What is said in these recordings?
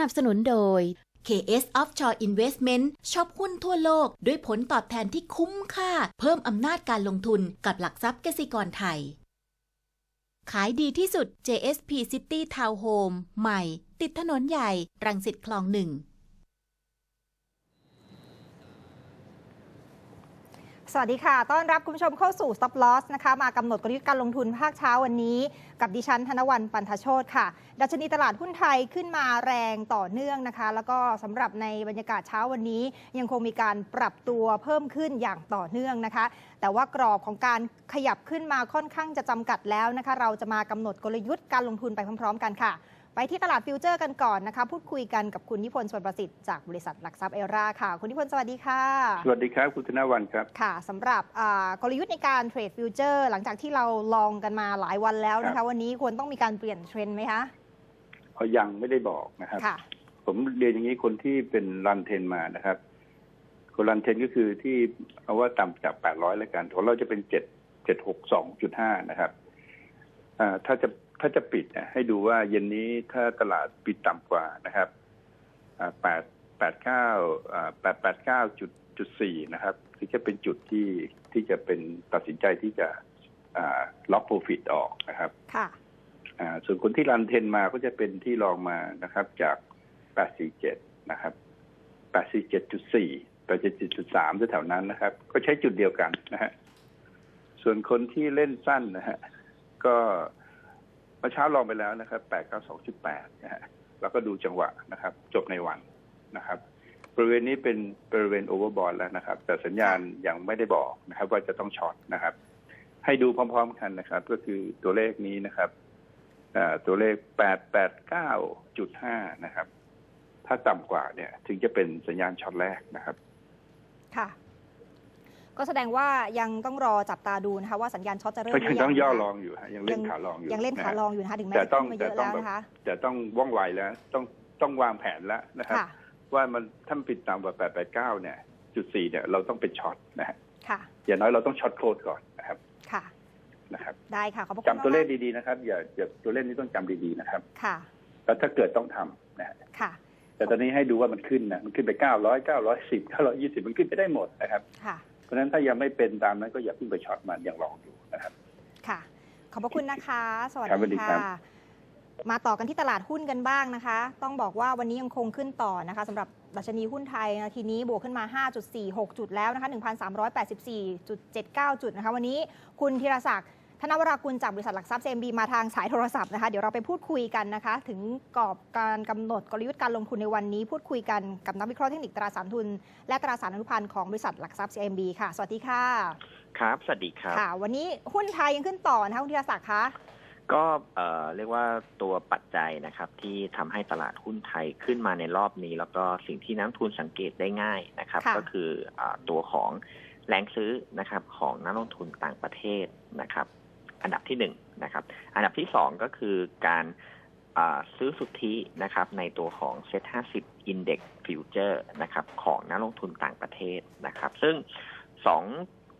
นับสนุนโดย KS Offshore Investment ชอบหุ้นทั่วโลก ด้วยผลตอบแทนที่คุ้มค่า เพิ่มอำนาจการลงทุนกับหลักทรัพย์เกษตรกรไทย ขายดีที่สุด JSP City Town Home ใหม่ ติดถนนใหญ่ รังสิตคลองหนึ่ง สวัสดีค่ะ ต้อนรับคุณผู้ชมเข้าสู่ Stop Loss นะคะ มากำหนดกลยุทธ์การลงทุนภาคเช้าวันนี้ กับดิฉันธนวันปันทโชตค่ะ ดัชนีตลาดหุ้นไทยขึ้นมาแรงต่อเนื่องนะคะ แล้วก็สำหรับในบรรยากาศเช้าวันนี้ ยังคงมีการปรับตัวเพิ่มขึ้นอย่างต่อเนื่องนะคะ แต่ว่ากรอบของการขยับขึ้นมาค่อนข้างจะจำกัดแล้วนะคะ เราจะมากำหนดกลยุทธ์การลงทุนไปพร้อม ๆ กันค่ะ ที่ตลาดฟิวเจอร์กันก่อนนะคะ พูดคุยกันกับคุณนิพนธ์ชวนประสิทธิ์จากบริษัทหลักทรัพย์เอราค่ะ คุณนิพนธ์สวัสดีค่ะ สวัสดีครับ คุณธนวันครับ ค่ะสำหรับอ่ากลยุทธ์ในการเทรดฟิวเจอร์หลังจากที่เราลองกันมาหลายวันแล้วนะครัคะบวันนี้ควรต้องมีการเปลี่ยนเทรนด์ไหมคะเขายังไม่ได้บอกนะครับค่ะผมเรียนอย่างนี้คนที่เป็นรันเทนมานะครับคนรันเทนก็คือที่เอาว่าต่ำจาก800แล้วกันของเราจะเป็น7 762.5นะครับอ่าถ้าจะ ถ้าจะปิดเนี่ยให้ดูว่าเย็นนี้ถ้าตลาดปิดต่ำกว่านะครับอ่า8 89อ่า889จุดจุด4นะครับที่จะเป็นจุดที่ที่จะเป็นตัดสินใจที่จะอ่าล็อกโปรฟิตออกนะครับค่ะอ่าส่วนคนที่รันเทนมาก็จะเป็นที่รองมานะครับ จาก 847 นะครับ 847.4 847.3แถวๆนั้นนะครับ ก็ใช้จุดเดียวกันนะฮะ ส่วนคนที่เล่นสั้นนะฮะ ก็ เมื่อเช้าลองไปแล้วนะครับ892.8นะฮะแล้วก็ดูจังหวะนะครับ จบในวันนะครับ บริเวณนี้เป็นบริเวณโอเวอร์บอลแล้วนะครับ แต่สัญญาณยังไม่ได้บอกนะครับ ว่าจะต้องช็อตนะครับ ให้ดูพร้อม ๆ กันนะครับ ก็คือตัวเลขนี้นะครับอ่าตัวเลข889.5นะครับ ถ้าต่ำกว่าเนี่ย ถึงจะเป็นสัญญาณช็อตแรกนะครับ ค่ะ ก็แสดงว่ายังต้องรอจับตาดูนะคะว่าสัญญาณช็อตจะเริ่มก็หยังรืต้องย่อนะคะลองอยู่ฮะยังเล่นขาลองอยู่ยังเล่นขาะฮะลองอยู่นะคะถึงแม้แต่จะต้องขึ้นมาเยอะแต่ต้องแล้วนะคะแต่ต้องว่องไวแล้วต้องต้องวางแผนแล้วนะครับค่ะว่ามันถ้ามันปิดต่ำกว่า889 เนี่ยจุดสี่เนี่ยเราต้องเป็นช็อตนะฮะค่ะอย่างน้อยเราต้องช็อตโคดก่อนนะครับค่ะนะครับ ได้ค่ะขอบพระคุณจำตัวเลขมากดีๆนะครับ อย่าอย่าตัวเลขนี้ต้องจำดีๆนะครับๆค่ะ แล้วถ้าเกิดต้องทำนะฮะค่ะ แต่ตอนนี้ให้ดูว่ามันขึ้นนะมันขึ้นไป900 910 920มันขึ้นไปได้หมดนะครับ ค่ะเพ ราะฉะนั้นถ้ายังไม่เป็นตามนั้นก็อย่าเพิ่งไปช็อตมันยังลองอยู่นะครับ ค่ะ ขอบพระคุณนะคะ สวัสครับสวัสดีดีครัค่ะบมาต่อกันที่ตลาดหุ้นกันบ้างนะคะ ต้องบอกว่าวันนี้ยังคงขึ้นต่อนะคะสำหรับดัชนีหุ้นไทยนาทีนี้บวกขึ้นมา 5.46 จุดแล้วนะคะ 1,384.79 จุดนะคะ วันนี้คุณธีรศักดิ์ ธนวรากุลจากบริษัทหลักทรัพย์ CMB มาทางสายโทรศัพท์นะคะ เดี๋ยวเราไปพูดคุยกันนะคะ ถึงกรอบการกำหนดกลยุทธ์การลงทุนในวันนี้ พูดคุยกันกับนักวิเคราะห์เทคนิคตราสารทุน และตราสารอนุพันธ์ของบริษัทหลักทรัพย์ CMB ค่ะ สวัสดีค่ะ ครับ สวัสดีครับค่ะ วันนี้หุ้นไทยยังขึ้นต่อนะคะคุณธีรศักดิ์คะก็เอ่อเรียกว่าตัวปัจจัยนะครับที่ทำให้ตลาดหุ้นไทยขึ้นมาในรอบนี้ แล้วก็สิ่งที่นักลงทุนสังเกตได้ง่ายนะครับค่ะก็คืออาตัวของแรงซื้อนะครับของนักลงทุนต่างประเทศนะครับ อันดับที่หนึ่งนะครับ อันดับที่สองก็คือการอ่าซื้อสุทธินะครับในตัวของ Set 50 Index Future นะครับของนักลงทุนต่างประเทศนะครับ ซึ่งสอง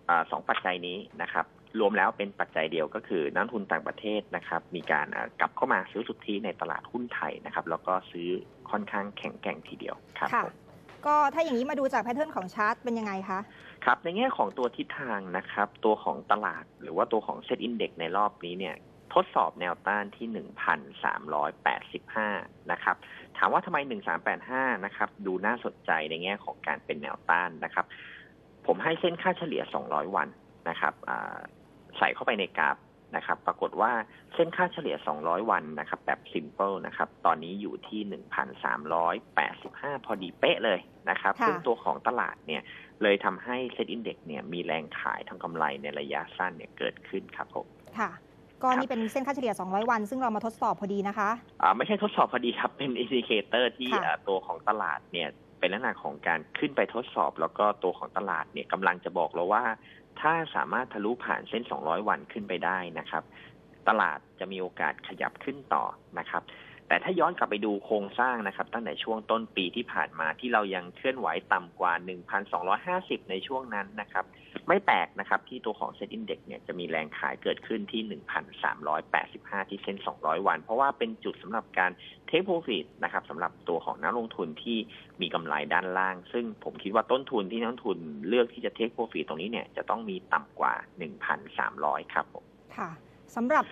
อาสองปัจจัยนี้นะครับ รวมแล้วเป็นปัจจัยเดียวก็คือนักลงทุนต่างประเทศนะครับ มีการอ่ากลับเข้ามาซื้อสุทธิในตลาดหุ้นไทยนะครับ แล้วก็ซื้อค่อนข้างแข็งแกร่งทีเดียวครับค่ะผมก็ถ้าอย่างนี้มาดูจากแพทเทิร์นของชาร์ตเป็นยังไงคะ ครับในแง่ของตัวทิศทางนะครับ ตัวของตลาดหรือว่าตัวของเซ็ตอินเด็กในรอบนี้เนี่ยทดสอบแนวต้านที่ 1,385 นะครับ ถามว่าทำไม 1385 นะครับ ดูน่าสนใจในแง่ของการเป็นแนวต้านนะครับ ผมให้เส้นค่าเฉลี่ย 200 วันนะครับอ่าใส่เข้าไปในกราฟนะครับ ปรากฏว่าเส้นค่าเฉลี่ย 200 วันนะครับ แบบ simple นะครับ ตอนนี้อยู่ที่ 1,385 พอดีเป๊ะเลยนะครับค่ะซึ่งตัวของตลาดเนี่ย เลยทำให้เซ็ตอินเด็กเนี่ยมีแรงขายทางกำไรในระยะสั้นเนี่ยเกิดขึ้นครับผมค่ะก็นี่เป็นเส้นค่าเฉลี่ย 200 วัน ซึ่งเรามาทดสอบพอดีนะคะอ่าไม่ใช่ทดสอบพอดีครับ เป็นอินดิเคเตอร์ที่ค่ะอ่าตัวของตลาดเนี่ยเป็นลักษณะของการขึ้นไปทดสอบ แล้วก็ตัวของตลาดเนี่ยกำลังจะบอกเราว่า ถ้าสามารถทะลุผ่านเส้น 200 วันขึ้นไปได้นะครับ ตลาดจะมีโอกาสขยับขึ้นต่อนะครับ แต่ถ้าย้อนกลับไปดูโครงสร้างนะครับ ตั้งแต่ช่วงต้นปีที่ผ่านมาที่เรายังเคลื่อนไหวต่ำกว่า 1,250 ในช่วงนั้นนะครับ ไม่แปลกนะครับที่ตัวของเซ็ตอินเด็กเนี่ยจะมีแรงขายเกิดขึ้นที่ 1,385 ที่เส้น 200 วัน เพราะว่าเป็นจุดสำหรับการเทคโปรฟิตนะครับสำหรับตัวของนักลงทุนที่มีกำไรด้านล่าง ซึ่งผมคิดว่าต้นทุนที่นักลงทุนเลือกที่จะเทคโปรฟิตตรงนี้เนี่ยจะต้องมีต่ำกว่า 1,300 ครับผมค่ะสำหรับ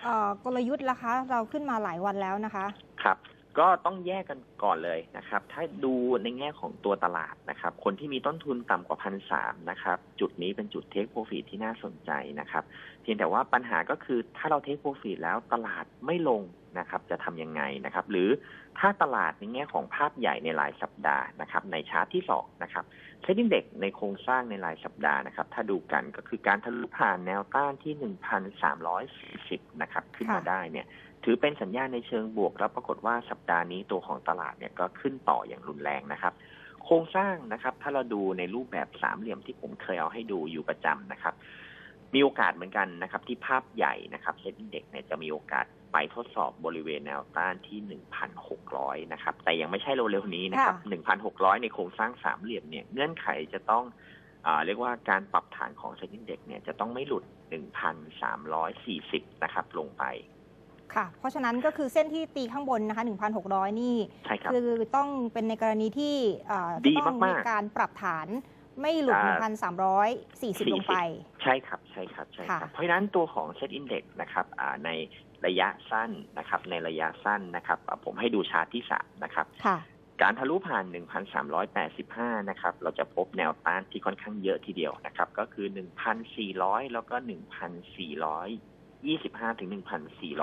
กลยุทธ์ละคะเราขึ้นมาหลายวันแล้วนะคะ ครับ ก็ต้องแยกกันก่อนเลยนะครับ ถ้าดูในแง่ของตัวตลาดนะครับ คนที่มีต้นทุนต่ำกว่าพันสามนะครับ จุดนี้เป็นจุดเทคโปรฟิตที่น่าสนใจนะครับ เพียงแต่ว่าปัญหาก็คือถ้าเราเทคโปรฟิตแล้วตลาดไม่ลงนะครับ จะทำยังไงนะครับ หรือถ้าตลาดในแง่ของภาพใหญ่ในรายสัปดาห์นะครับ ในชาร์ตที่สองนะครับเซ็นดิ้งเด็กในโครงสร้างในรายสัปดาห์นะครับ ถ้าดูกันก็คือการทะลุผ่านแนวต้านที่ 1,340 นะครับ ขึ้นมาได้เนี่ย ถือเป็นสัญญาณในเชิงบวกแล้วปรากฏว่าสัปดาห์นี้ตัวของตลาดเนี่ยก็ขึ้นต่ออย่างรุนแรงนะครับ โครงสร้างนะครับ ถ้าเราดูในรูปแบบสามเหลี่ยมที่ผมเคยเอาให้ดูอยู่ประจำนะครับ มีโอกาสเหมือนกันนะครับ ที่ภาพใหญ่นะครับเซ็นดิ้งเด็กเนี่ยจะมีโอกาสไปทดสอบบริเวณแนวต้านที่ 1,600 นะครับ แต่ยังไม่ใช่เร็วๆนี้นะครับ 1,600 ในโครงสร้างสามเหลี่ยมเนี่ย เงื่อนไขจะต้องอ่าเรียกว่าการปรับฐานของเซ็นดิ้งเด็กเนี่ยจะต้องไม่หลุด 1,340 นะครับ ลงไป ค่ะ เพราะฉะนั้นก็คือเส้นที่ตีข้างบนนะคะ 1,600 นี่ใช่ครับคือต้องเป็นในกรณีที่เอ่อดีจะต้องมากๆ การปรับฐานไม่หลุดอ่า1,340 ลงไป ใช่ครับใช่ครับใช่ครับค่ะเพราะฉะนั้นตัวของเซตอินเด็กนะครับอ่าในระยะสั้นนะครับในระยะสั้นนะครับอ่าผมให้ดูชาร์ตที่สามนะครับ ค่ะ การการทะลุผ่าน 1,385 นะครับ เราจะพบแนวต้านที่ค่อนข้างเยอะทีเดียวนะครับ ก็คือ 1,400 แล้วก็ 25ถึง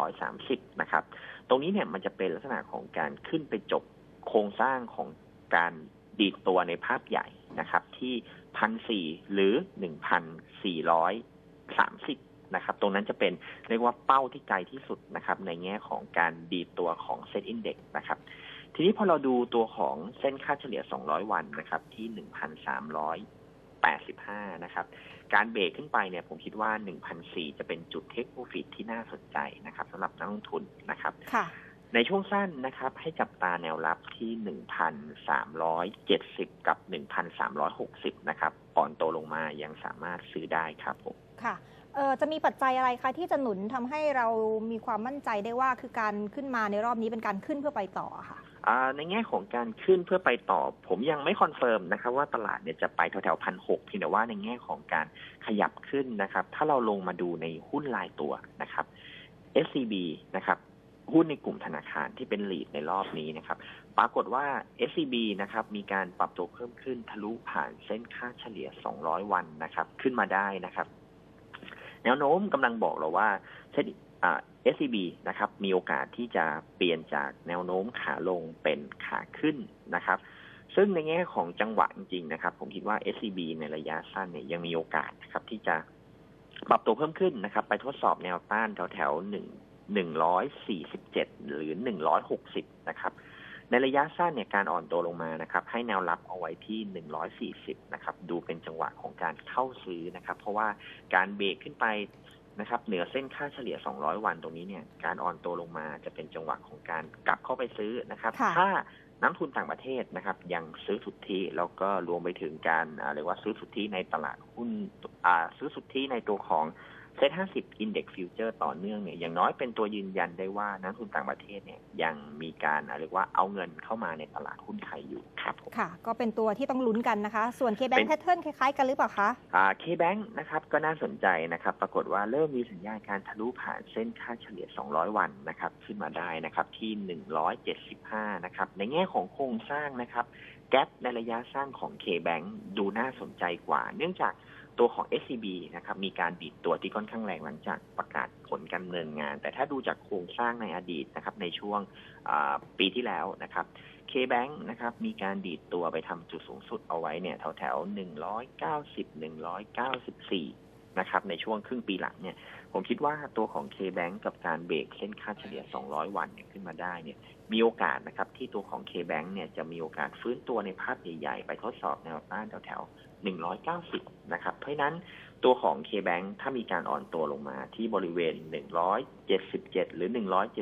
1,430 นะครับ ตรงนี้เนี่ยมันจะเป็นลักษณะของการขึ้นไปจบโครงสร้างของการดีดตัวในภาพใหญ่นะครับ ที่พันสี่หรือหนึ่งพันะครับ ตรงนั้นจะเป็นเรียกว่าเป้าที่ไกลที่สุดนะครับ ในแง่ของการดีดตัวของเซตอินเด็กนะครับทีนี้พอเราดูตัวของเส้นค่าเฉลี่ย 200 วันนะครับ ที่ 1,385นะครับ การเบรกขึ้นไปเนี่ยผมคิดว่า1,400จะเป็นจุดเทคโปรฟิตที่น่าสนใจนะครับสำหรับนักลงทุนนะครับค่ะในช่วงสั้นนะครับ ให้จับตาแนวรับที่ 1,370 กับ 1,360 นะครับ อ่อนตัวลงมายังสามารถซื้อได้ครับผม ค่ะ เออจะมีปัจจัยอะไรคะที่จะหนุนทำให้เรามีความมั่นใจได้ว่าคือการขึ้นมาในรอบนี้เป็นการขึ้นเพื่อไปต่อค่ะในแง่ของการขึ้นเพื่อไปต่อ ผมยังไม่คอนเฟิร์มนะครับว่าตลาดเนี่ยจะไปแถวๆพันหกเพียงแต่ว่าในแง่ของการขยับขึ้นนะครับ ถ้าเราลงมาดูในหุ้นรายตัวนะครับ SCB นะครับหุ้นในกลุ่มธนาคารที่เป็นลีดในรอบนี้นะครับ ปรากฏว่า SCB นะครับ มีการปรับตัวเพิ่มขึ้นทะลุผ่านเส้นค่าเฉลี่ย 200 วันนะครับ ขึ้นมาได้นะครับ แนวโน้มกำลังบอกเราว่าเช่นอ่า SCB นะครับมีโอกาสที่จะเปลี่ยนจากแนวโน้มขาลงเป็นขาขึ้นนะครับซึ่งในแง่ของจังหวะจริงๆนะครับ ผมคิดว่า SCB ในระยะสั้นเนี่ยยังมีโอกาสนะครับ ที่จะปรับตัวเพิ่มขึ้นนะครับ ไปทดสอบแนวต้านแถวๆหนึ่งหนึ่งร้อยสี่สิบเจ็ดหรือหนึ่งร้อยหกสิบนะครับ ในระยะสั้นเนี่ยการอ่อนตัวลงมานะครับ ให้แนวรับเอาไว้ที่ 140 นะครับ ดูเป็นจังหวะของการเข้าซื้อนะครับ เพราะว่าการเบรกขึ้นไปนะครับ เหนือเส้นค่าเฉลี่ย 200 วันตรงนี้เนี่ย การอ่อนตัวลงมาจะเป็นจังหวะของการกลับเข้าไปซื้อนะครับค่ะถ้านักทุนต่างประเทศนะครับยังซื้อสุทธิแล้วก็รวมไปถึงการอ่าเรียกว่าซื้อสุทธิในตลาดหุ้นอ่าซื้อสุทธิในตัวของ เซ็ต50 Index Future ต่อเนื่องเนี่ยอย่างน้อยเป็นตัวยืนยันได้ว่านักทุนต่างประเทศเนี่ยยังมีการอ่าเรียกว่าเอาเงินเข้ามาในตลาดหุ้นไทยอยู่ครับผมค่ะ ก็เป็นตัวที่ต้องลุ้นกันนะคะ ส่วนเป็ K-Bank น Pattern คล้ายๆกันหรือเปล่าคะเคแบงค์นะครับก็น่าสนใจนะครับ ปรากฏว่าเริ่มมีสัญญาณการทะลุผ่านเส้นค่าเฉลี่ย 200 วันนะครับขึ้นมาได้นะครับที่ 175 นะครับในแง่ของโครงสร้างนะครับแกลในระยะสั้นของ K-Bank ดูน่าสนใจกว่า เนื่องจาก ตัวของ SCB นะครับมีการดีดตัวที่ค่อนข้างแรงหลังจากประกาศผลการดำเนินงาน แต่ถ้าดูจากโครงสร้างในอดีตนะครับในช่วงปีที่แล้วนะครับ K-Bank นะครับมีการดีดตัวไปทำจุดสูงสุดเอาไว้เนี่ยแถวแถวๆ190 194 นะครับในช่วงครึ่งปีหลังเนี่ยผมคิดว่าตัวของ K-Bank กับการเบรกเส้นค่าเฉลี่ย 200 วันเนี่ยขึ้นมาได้เนี่ยมีโอกาสนะครับที่ตัวของ K-Bank เนี่ยจะมีโอกาสฟื้นตัวในภาพใหญ่ๆ ไปทดสอบแนวต้านแถวๆ 190 นะครับ เพราะฉะนั้นตัวของ K-Bank ถ้ามีการอ่อนตัวลงมาที่บริเวณ 177 หรือ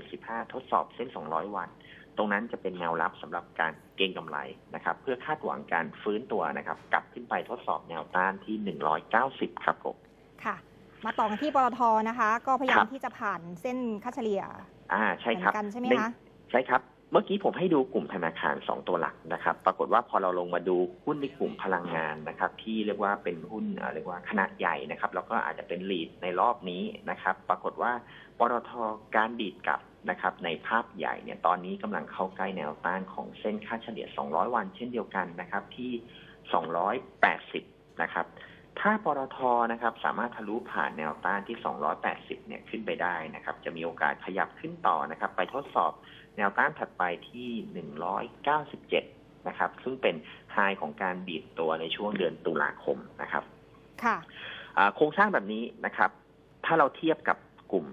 175 ทดสอบเส้น 200 วัน ตรงนั้นจะเป็นแนวรับสำหรับการเก็งกำไรนะครับ เพื่อคาดหวังการฟื้นตัวนะครับ กลับขึ้นไปทดสอบแนวต้านที่ 190 ครับผมค่ะ มาต่อกันที่ปตทนะคะ ก็พยายาครัมบที่จะผ่านเส้นค่าเฉลี่ยอ่าเหใช่มืครับกันใช่ไหมในคะใช่ครับ เมื่อกี้ผมให้ดูกลุ่มธนาคาร 2 ตัวหลักนะครับ ปรากฏว่าพอเราลงมาดูหุ้นในกลุ่มพลังงานนะครับ ที่เรียกว่าเป็นหุ้นเรียกว่าขนาดใหญ่นะครับ แล้วก็อาจจะเป็นลีดในรอบนี้นะครับ ปรากฏว่าปตทการดีดกลับนะครับ ในภาพใหญ่เนี่ย ตอนนี้กำลังเข้าใกล้แนวต้านของเส้นค่าเฉลี่ย 200 วันเช่นเดียวกันนะครับ ที่ 280 นะครับ ถ้าปตทนะครับ สามารถทะลุผ่านแนวต้านที่ 280 เนี่ยขึ้นไปได้นะครับ จะมีโอกาสขยับขึ้นต่อนะครับ ไปทดสอบแนวต้านถัดไปที่ 197 นะครับ ซึ่งเป็นไฮของการบีดตัวในช่วงเดือนตุลาคมนะครับ ค่ะอ่าโครงสร้างแบบนี้นะครับ ถ้าเราเทียบกับกลุ่ม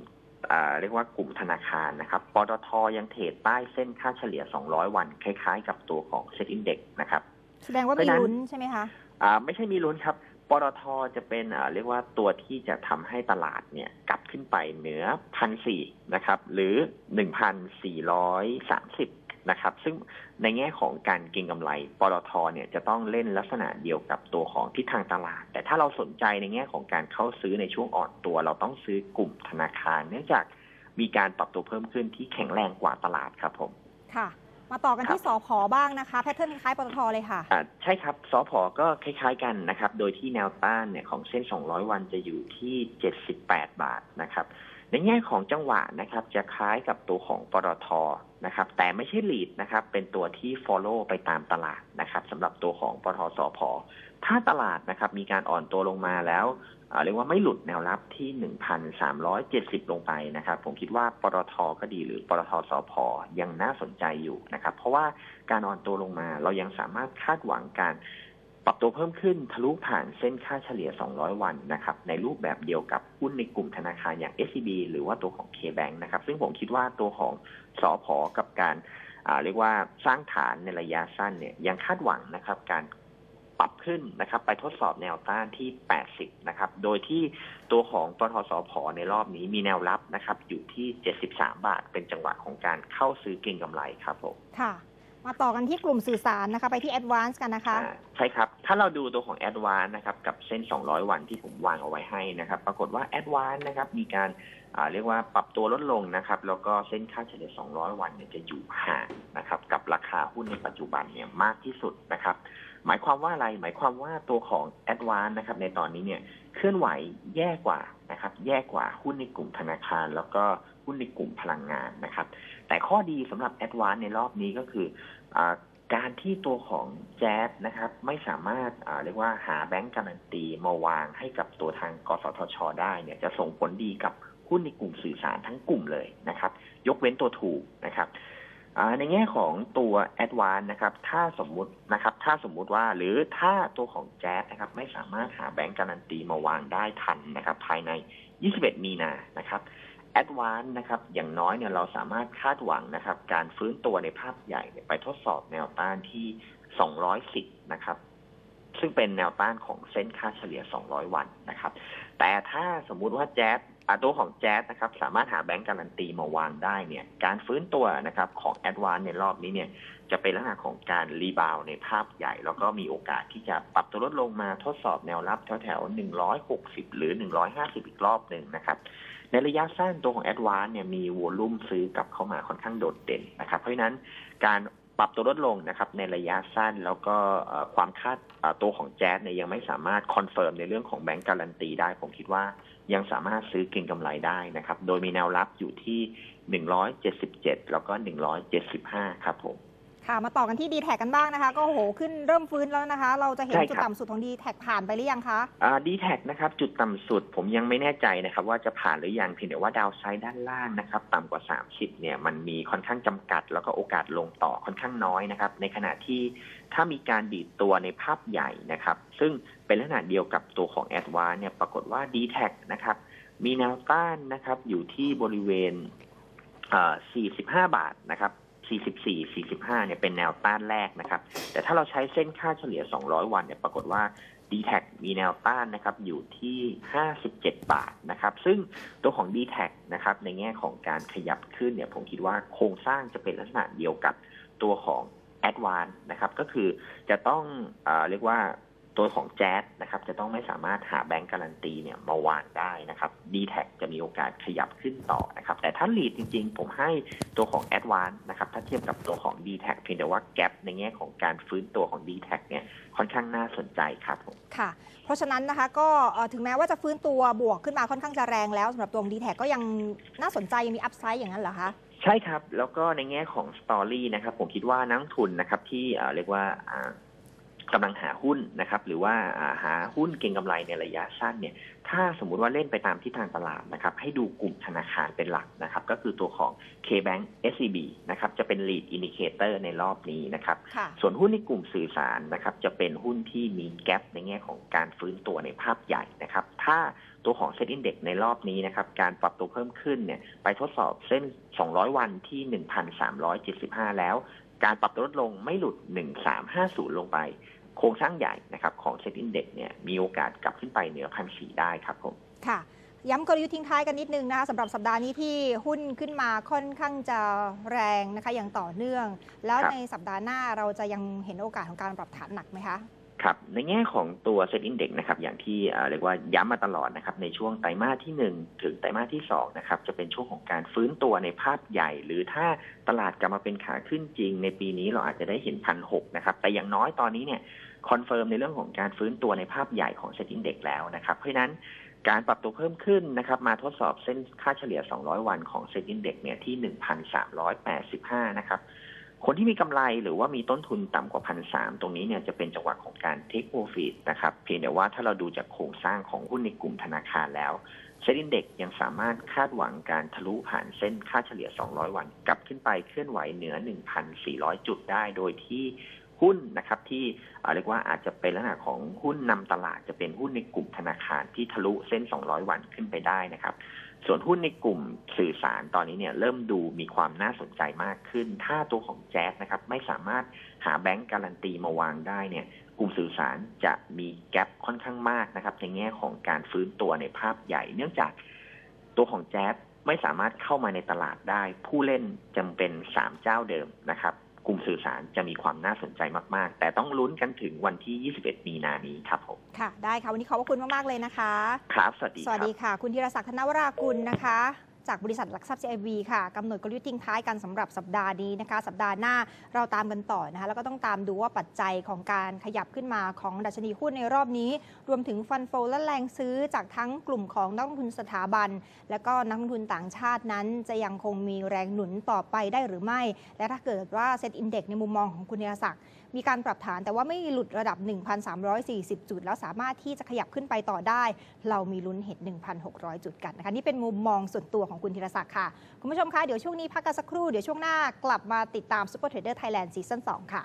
อ่าเรียกว่ากลุ่มธนาคารนะครับปตทยังเทรดใต้เส้นค่าเฉลี่ย 200 วัน คล้ายๆ กับตัวของเซ็ตอินเด็กนะครับ แสดงว่าเพมีราะฉะนั้นลุ้นใช่ไหมคะอ่าไม่ใช่มีลุ้นครับ ปตทจะเป็นเรียกว่าตัวที่จะทำให้ตลาดเนี่ยกลับขึ้นไปเหนือพันสี่นะครับ หรือหนึ่งพันสี่ร้อยสามสิบนะครับ ซึ่งในแง่ของการเก็งกำไรปตทเนี่ยจะต้องเล่นลักษณะเดียวกับตัวของทิศทางตลาด แต่ถ้าเราสนใจในแง่ของการเข้าซื้อในช่วงอ่อนตัว เราต้องซื้อกลุ่มธนาคาร เนื่องจากมีการปรับตัวเพิ่มขึ้นที่แข็งแรงกว่าตลาดครับผม ค่ะ มาต่อกันครับที่สอพอบ้างนะคะ แพทเทิร์นคล้ายๆปตทเลยค่ะ อ่าใช่ครับสอพอก็คล้ายๆกันนะครับ โดยที่แนวต้านเนี่ยของเส้น 200 วันจะอยู่ที่ 78 บาทนะครับ ในแง่ของจังหวะนะครับจะคล้ายกับตัวของปตทนะครับแต่ไม่ใช่ lead นะครับเป็นตัวที่ follow ไปตามตลาดนะครับสำหรับตัวของปตทสอพอถ้าตลาดนะครับมีการอ่อนตัวลงมาแล้วเรียกว่าไม่หลุดแนวรับที่ 1,370 ลงไปนะครับ ผมคิดว่าปตทก็ดีหรือปตทสอพอยังน่าสนใจอยู่นะครับ เพราะว่าการอ่อนตัวลงมาเรายังสามารถคาดหวังการ ปรับตัวเพิ่มขึ้นทะลุผ่านเส้นค่าเฉลี่ย 200 วันนะครับ ในรูปแบบเดียวกับหุ้นในกลุ่มธนาคารอย่าง SCB หรือว่าตัวของ KBank นะครับ ซึ่งผมคิดว่าตัวของสอพอกับการเรียกว่าสร้างฐานในระยะสั้นเนี่ยยังคาดหวังนะครับ การปรับขึ้นนะครับไปทดสอบแนวต้านที่ 80 นะครับ โดยที่ตัวของปทสพในรอบนี้มีแนวรับนะครับ อยู่ที่ 73 บาท เป็นจังหวะของการเข้าซื้อเก็งกำไรครับผมค่ะ มาต่อกันที่กลุ่มสื่อสารนะคะ ไปที่ Advance กันนะคะ ใช่ครับ ถ้าเราดูตัวของ a d v a n c e นะครับ กับเส้น 200 วันที่ผมวางเอาไว้ให้นะครับ ปรากฏว่า a d v a n c e นะครับ มีการเรียกว่าปรับตัวลดลงนะครับ แล้วก็เส้นค่าเฉลี่ย 200 วันเนี่ยจะอยู่ห่างนะครับ กับราคาหุ้นในปัจจุบันเนี่ยมากที่สุดนะครับ หมายความว่าอะไร หมายความว่าตัวของ a d v a n c e นะครับ ในตอนนี้เนี่ยเคลื่อนไหวแย่กว่านะครับ แย่กว่าหุ้นในกลุ่มธนาคาร แล้วก็ หุ้นในกลุ่มพลังงานนะครับ แต่ข้อดีสำหรับ a d v a n c e ในรอบนี้ก็คืออการที่ตัวของแจ๊สนะครับ ไม่สามารถเรียกว่าหาแบงก์การันตีมาวางให้กับตัวทางกสทช ได้เนี่ยจะส่งผลดีกับหุ้นในกลุ่มสื่อสารทั้งกลุ่มเลยนะครับ ยกเว้นตัวถูกนะครับในแง่ของตัว a d v a n c e นะครับ ถ้าสมมุตินะครับ ถ้าสมมุติว่าหรือถ้าตัวของแจ๊สนะครับ ไม่สามารถหาแบงก์การันตีมาวางได้ทันนะครับ ภายใน 21 มีนานะครับ แอดวานนะครับ อย่างน้อยเนี่ยเราสามารถคาดหวังนะครับ การฟื้นตัวในภาพใหญ่ไปทดสอบแนวต้านที่ 210 นะครับ ซึ่งเป็นแนวต้านของเส้นค่าเฉลี่ย 200 วันนะครับ แต่ถ้าสมมุติว่าแจ๊สอะตัวของแจ๊สนะครับ สามารถหาแบงก์การันตีมาวางได้เนี่ย การฟื้นตัวนะครับของแอดวานในรอบนี้เนี่ย จะเป็นลักษณะของการรีบาวในภาพใหญ่ แล้วก็มีโอกาสที่จะปรับตัวลดลงมาทดสอบแนวรับแถวๆ160 หรือ 150 อีกรอบหนึ่งนะครับ ในระยะสั้นตัวของ a d v a n c e เนี่ยมีวอลุ่มซื้อกลับเข้ามาค่อนข้างโดดเด่นนะครับ เพราะฉะนั้นการปรับตัวลดลงนะครับในระยะสั้นแล้วก็ความคาดตัวของแจ๊สเนี่ยยังไม่สามารถคอนเฟิร์มในเรื่องของแบงก์การันตีได้ ผมคิดว่ายังสามารถซื้อเก็งกำไรได้นะครับ โดยมีแนวรับอยู่ที่ 177 แล้วก็ 175 ครับผม ค่ะมาต่อกันที่ d t แทกันบ้างนะคะ ก็โอ้โหขึ้นเริ่มฟื้นแล้วนะคะ เราจะเห็นใช่ครับ จุดต่ำสุดของ d t แทผ่านไปหรือยังคะ ดีแท็นะครับ จุดต่ำสุดผมยังไม่แน่ใจนะครับ ว่าจะผ่านหรือยังเพียงแต่ว่าดาวไซด์ด้านล่างนะครับ ต่ำกว่า 30 เนี่ย มันมีค่อนข้างจำกัด แล้วก็โอกาสลงต่อค่อนข้างน้อยนะครับ ในขณะที่ถ้ามีการดีดตัวในภาพใหญ่นะครับ ซึ่งเป็นลักษณะเดียวกับตัวของ a d v a n c e เนี่ยปรากฏว่า d t แทนะครับ มีแนวต้านนะครับ อยู่ที่บริเวณเอ่อ45 บาทนะครับ 44 45 เนี่ยเป็นแนวต้านแรกนะครับ แต่ถ้าเราใช้เส้นค่าเฉลี่ย 200 วันเนี่ยปรากฏว่า d t แทมีแนวต้านนะครับอยู่ที่ 57 บาทนะครับ ซึ่งตัวของ d t แทนะครับในแง่ของการขยับขึ้นเนี่ยผมคิดว่าโครงสร้างจะเป็นลักษณะเดียวกับตัวของ a d v a n c e นะครับ ก็คือจะต้องเออเรียกว่า ตัวของแจ๊สนะครับจะต้องไม่สามารถหาแบงก์การันตีเนี่ยมาวางได้นะครับ d t แทจะมีโอกาสขยับขึ้นต่อนะครับแต่ถ้า lead จริงๆ ผมให้ตัวของ a d v a n c e นะครับถ้าเทียบกับตัวของ d t แทเพียงแต่ว่าแก p ในแง่ของการฟื้นตัวของ d t แทเนี่ยค่อนข้างน่าสนใจครับผมค่ะ เพราะฉะนั้นนะคะก็เอ่อถึงแม้ว่าจะฟื้นตัวบวกขึ้นมาค่อนข้างจะแรงแล้วสำหรับตัวดีแท็ก็ยังน่าสนใจยังมีอัพไซด์อย่างนั้นเหรอคะใช่ครับ แล้วก็ในแง่ของสตอรี่นะครับผมคิดว่านักลงทุนนะครับที่เอ่อเรียกว่า อ่ากำลังหาหุ้นนะครับ หรือว่าอ่าหาหุ้นเก็งกำไรในระยะสั้นเนี่ย ถ้าสมมุติว่าเล่นไปตามทิศทางตลาดนะครับ ให้ดูกลุ่มธนาคารเป็นหลักนะครับ ก็คือตัวของ KBank SCB นะครับ จะเป็น lead indicator ในรอบนี้นะครับค่ะส่วนหุ้นในกลุ่มสื่อสารนะครับ จะเป็นหุ้นที่มีแกลบในแง่ของการฟื้นตัวในภาพใหญ่นะครับ ถ้าตัวของเซ็นอินเด็กในรอบนี้นะครับ การปรับตัวเพิ่มขึ้นเนี่ย ไปทดสอบเส้น 200 วันที่ 1,375 แล้ว การปรับตัวลดลงไม่หลุด 1350 ลงไป โครงสร้างใหญ่นะครับของเซ็นอินเด็กเนี่ยมีโอกาสกลับขึ้นไปเหนือพันสีได้ครับผมค่ะย้ำกลยุทธ์ทิ้งท้ายกันนิดนึงนะคะสำหรับสัปดาห์นี้ที่หุ้นขึ้นมาค่อนข้างจะแรงนะคะอย่างต่อเนื่อง แล้วครับในสัปดาห์หน้าเราจะยังเห็นโอกาสของการปรับฐานหนักไหมคะ ครับในแง่ของตัวเซ็นอินเด็กนะครับอย่างที่เรียกว่าย้ำมาตลอดนะครับในช่วงไตรมาสที่ 1 ถึงไตรมาสที่2นะครับจะเป็นช่วงของการฟื้นตัวในภาพใหญ่ หรือถ้าตลาดกลับมาเป็นขาขึ้นจริง ในปีนี้เราอาจจะได้เห็นพันหกนะครับแต่อย่างน้อยตอนนี้เนี่ยคอนเฟิร์มในเรื่องของการฟื้นตัวในภาพใหญ่ของเซ็นอินเด็กแล้วนะครับเพราะฉะนั้นการปรับตัวเพิ่มขึ้นนะครับมาทดสอบเส้นค่าเฉลี่ย 200 วันของเซ็นอินเด็กเนี่ยที่ 1,385 นะครับ คนที่มีกำไรหรือว่ามีต้นทุนต่ำกว่าพันสามตรงนี้เนี่ยจะเป็นจังหวะของการเทคโปรฟิตนะครับเพียงแต่ว่าถ้าเราดูจากโครงสร้างของหุ้นในกลุ่มธนาคารแล้วเซ็นดินเด็กยังสามารถคาดหวังการทะลุผ่านเส้นค่าเฉลี่ย 200 วัน กลับขึ้นไปเคลื่อนไหวเหนือ 1,400 จุดได้ โดยที่ หุ้นนะครับที่เรียกว่าอาจจะเป็นลักษณะของหุ้นนำตลาดจะเป็นหุ้นในกลุ่มธนาคารที่ทะลุเส้น 200 วันขึ้นไปได้นะครับ ส่วนหุ้นในกลุ่มสื่อสารตอนนี้เนี่ยเริ่มดูมีความน่าสนใจมากขึ้น ถ้าตัวของแจ๊สนะครับไม่สามารถหาแบงก์การันตีมาวางได้เนี่ยกลุ่มสื่อสารจะมีแกลบค่อนข้างมากนะครับในแง่ของการฟื้นตัวในภาพใหญ่ เนื่องจากตัวของแจ๊สไม่สามารถเข้ามาในตลาดได้ ผู้เล่นจำเป็นสามเจ้าเดิมนะครับ กลุ่มสื่อสารจะมีความน่าสนใจมาก ๆ แต่ต้องลุ้นกันถึงวันที่ 21 มีนานี้ครับผมค่ะ ได้ค่ะ วันนี้ขอบพระคุณมาก ๆ เลยนะคะ ครับ สวัสดีสควัรัสบดีค่ะ คุณธีรศักดิ์ธนวรากุลนะคะ จากบริษัทหลักทรัพย์ CIV ค่ะกำหนดกลยุทธ์ทิ้งท้ายกันสำหรับสัปดาห์นี้นะคะ สัปดาห์หน้าเราตามกันต่อนะคะ แล้วก็ต้องตามดูว่าปัจจัยของการขยับขึ้นมาของดัชนีหุ้นในรอบนี้ รวมถึงฟันโฟและแรงซื้อจากทั้งกลุ่มของนักลงทุนสถาบัน และก็นักลงทุนต่างชาตินั้น จะยังคงมีแรงหนุนต่อไปได้หรือไม่ และถ้าเกิดว่าเซ็ตอินเด็กในมุมมองของคุณธีรศักดิ์ มีการปรับฐานแต่ว่าไม่หลุดระดับ 1,340 จุด แล้วสามารถที่จะขยับขึ้นไปต่อได้ เรามีลุ้นเห็น 1,600 จุดกันนะคะนี่เป็นมุมมองส่วนตัวของคุณธีรศักดิ์ค่ะ คุณผู้ชมคะเดี๋ยวช่วงนี้พักกันสักครู่เดี๋ยวช่วงหน้ากลับมาติดตาม Super Trader Thailand ซีซั่น2ค่ะ